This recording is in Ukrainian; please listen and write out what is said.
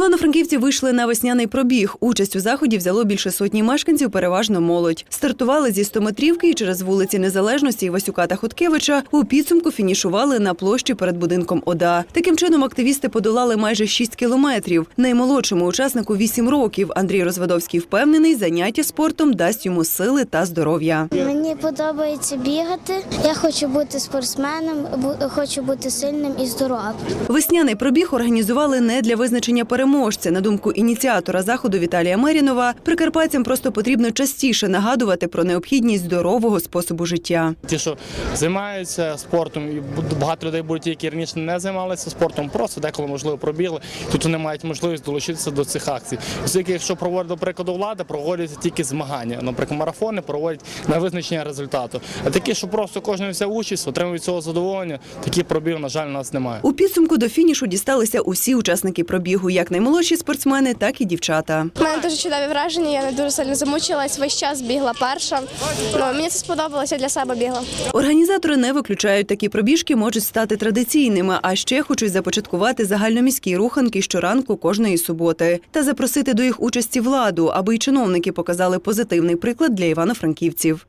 Івано-Франківці вийшли на весняний пробіг. Участь у заході взяло більше сотні мешканців, переважно молодь. Стартували зі стометрівки і через вулиці Незалежності Івасюка та Хуткевича у підсумку фінішували на площі перед будинком ОДА. Таким чином активісти подолали майже 6 кілометрів. Наймолодшому учаснику 8 років. Андрій Розвадовський впевнений, заняття спортом дасть йому сили та здоров'я. Мені подобається бігати. Я хочу бути спортсменом, хочу бути сильним і здоровим. Весняний пробіг організували не для визначення переможця. На думку ініціатора заходу Віталія Мерінова, прикарпатцям просто потрібно частіше нагадувати про необхідність здорового способу життя. Ті, що займаються спортом, і багато людей будуть, які раніше не займалися спортом, просто деколи можливо пробігли. Тут вони мають можливість долучитися до цих акцій. Оскільки, якщо проводить, до прикладу, влада, проводяться тільки змагання. Наприклад, марафони проводять на визначення результату. А такі, що просто кожен взяв участь, отримує від цього задоволення, таких пробігів, на жаль, у нас немає. У підсумку до фінішу дісталися усі учасники пробігу, як наймолодші спортсмени, так і дівчата. У мене дуже чудові враження, я не дуже сильно замучилась, весь час бігла перша. Ну, мені це сподобалося, для себе бігла. Організатори не виключають, такі пробіжки можуть стати традиційними, а ще хочуть започаткувати загальноміські руханки щоранку кожної суботи та запросити до їх участі владу, аби й чиновники показали позитивний приклад для івано-франківців.